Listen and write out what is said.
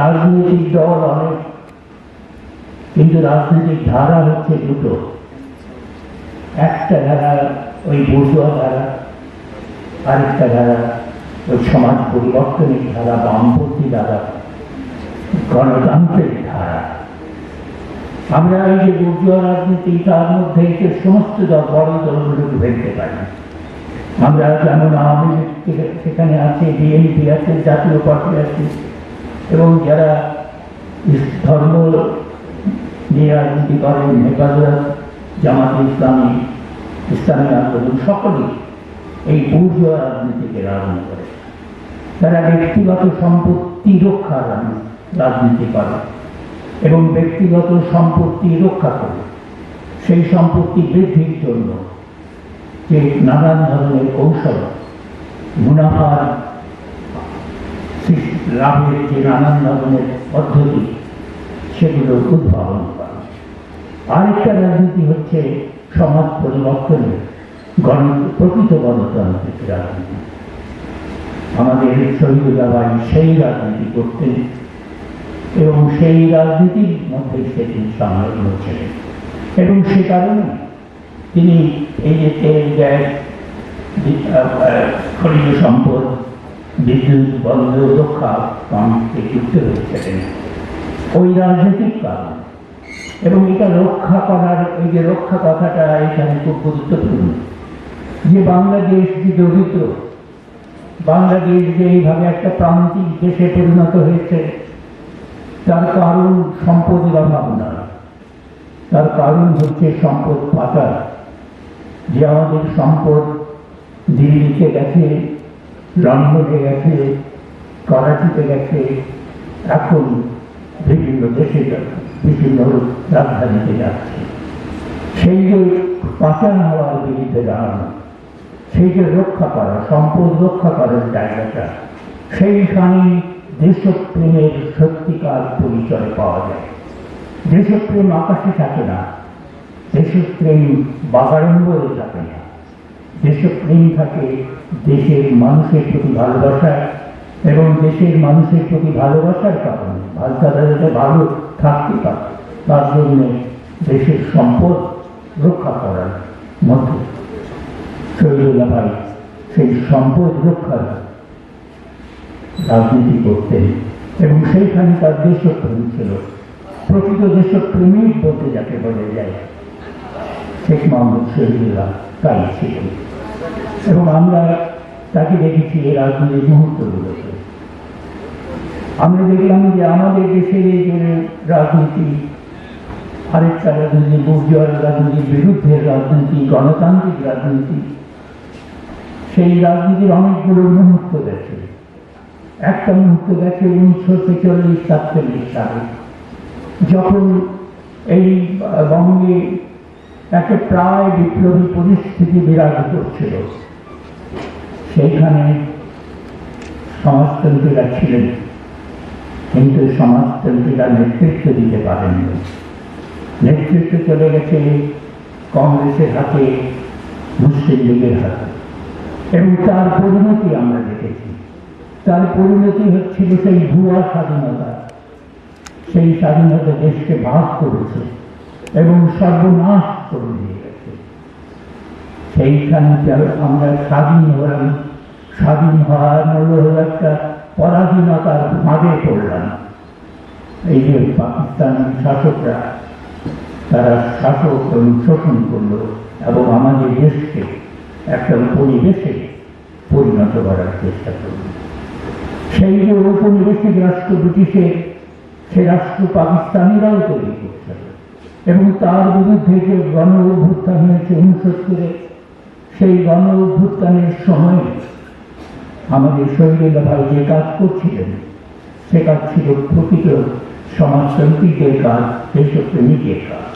রাজনৈতিক দল অনেক, কিন্তু রাজনৈতিক ধারা হচ্ছে দুটো। একটা ধারা ওই বসুয়া ধারা, আরেকটা ধারা ওই সমাজ পরিবর্তনের ধারা, বামপন্থী ধারা, গণতান্ত্রিক ধারা। আমরা এই যে বুর্জুয়া রাজনীতি, তার মধ্যে এসে সমস্ত বড় দলগুলোকে ফেলতে পারি আমরা যেমন আওয়ামী লীগ সেখানে আছে, বিএনপি আছে, জাতীয় পার্টি আছে। এবং যারা ধর্ম নিয়ে রাজনীতি করেন হেফাজত জামাত ইসলামী ইসলামী আন্দোলন সকলেই এই বুর্জুয়া রাজনীতিকে লালন করে। তারা ব্যক্তিগত সম্পত্তি রাজনী- রাজনীতি করে এবং ব্যক্তিগত সম্পত্তি রক্ষা করে। সেই সম্পত্তি বৃদ্ধির জন্য যে নানান ধরনের কৌশল, মুনাফার লাভের যে নানান ধরনের পদ্ধতি, সেগুলো উদ্ভাবন করে। আরেকটা রাজনীতি হচ্ছে সমাজ পরিবর্তনের গণ, প্রকৃত গণতান্ত্রিক রাজনীতি। আমাদের শহীদুল্লাহ সেই রাজনীতি করতেন এবং সেই রাজনীতির মধ্যে সেদিন সংলগ্ন ছিলেন এবং সে কারণে তিনি এই যে তেল, গ্যাস খনিজ সম্পদ বিদ্যুৎ বন্ধ রক্ষা কামকে যুক্ত হয়েছিলেন ওই রাজনৈতিক কারণ এবং এটা রক্ষা করার, এই যে রক্ষা কথাটা এখানে খুব গুরুত্বপূর্ণ। যে বাংলাদেশ যে দরিদ্র, বাংলাদেশ যে এইভাবে একটা প্রান্তিক দেশে পরিণত হয়েছে, তার কারণ সম্পদের অভাব নয় তার কারণ হচ্ছে সম্পদ পাচার। যে আমাদের সম্পদ দিল্লিতে গেছে লন্ডনে গেছে, করাচিতে গেছে, এখন বিভিন্ন দেশে বিভিন্ন রাজধানীতে যাচ্ছে। সেই যে পাচার হওয়ার বিরুদ্ধে দাঁড়ানো, সেই যে রক্ষা করা, সম্পদ রক্ষা করার জায়গাটা সেইখানে দেশপ্রেমের সত্যিকার পরিচয় পাওয়া যায়। দেশপ্রেম আকাশে থাকে না, দেশপ্রেম বাগাড়ম্বরে থাকে না। দেশপ্রেম থাকে, দেশের মানুষের প্রতি ভালোবাসা এবং দেশের মানুষের প্রতি ভালোবাসার কারণে ভালো যাতে ভালো থাকতে পারে, তার জন্য দেশের সম্পদ রক্ষা করার মধ্যে শহীদুল্লাহ ভাই সেই সম্পদ রক্ষার রাজনীতি করতেন এবং সেইখানে তার দেশপ্রেম ছিল। প্রকৃত দেশপ্রেমিক বলতে যাকে বলে যায়, শেখ মোহাম্মদ শহীদুল্লাহ তাই ছিলেন। এবং আমরা তাকে দেখেছি এই রাজনীতির মুহূর্তগুলোতে। আমরা দেখলাম যে আমাদের দেশের এই যে রাজনীতি আরেকটা রাজনীতি বুর্জোয়ার রাজনীতির বিরুদ্ধে রাজনীতি, গণতান্ত্রিক রাজনীতি, সেই রাজনীতির অনেকগুলো মুহূর্ত গেছে একটা মুহূর্ত গেছে উনিশশো ছেচল্লিশ, সাতচল্লিশ সালে, যখন এই বঙ্গে একটা প্রায় বিপ্লবী পরিস্থিতি বিরাজ করছিল সেইখানে সমাজতন্ত্রীরা ছিলেন, কিন্তু সমাজতন্ত্রীরা নেতৃত্ব দিতে পারেননি। নেতৃত্ব চলে গেছে কংগ্রেসের হাতে, মুসলিম লীগের হাতে। এবং তার পরিণতি আমরা দেখেছি। তার পরিণতি হচ্ছিল সেই ভুয়া স্বাধীনতা। সেই স্বাধীনতা দেশকে ভাগ করেছে এবং সর্বনাশ করে দিয়ে গেছে। সেইখানে আমরা স্বাধীন হলাম স্বাধীন হওয়ার মূল্য একটা পরাধীনতার ফাঁদে পড়লাম। এই যে পাকিস্তান শাসকরা, তারা শাসক এবং শোষণ করল এবং আমাদের দেশকে, একটা পরিবেশে পরিণত করার চেষ্টা করল। সেই যে ঔপনিবেশিক রাষ্ট্র ব্রিটিশের সে রাষ্ট্র পাকিস্তানিরাও তৈরি করছে। এবং তার বিরুদ্ধে যে গণ অভ্যুত্থান হয়েছে উনসত্তরে সেই গণ অভ্যুত্থানের সময় আমাদের শহীদুল্লাহ ভাই যে কাজ করছিলেন সে কাজ ছিল প্রকৃত সমাজতান্ত্রিকের কাজ দেশপ্রেমিকের কাজ।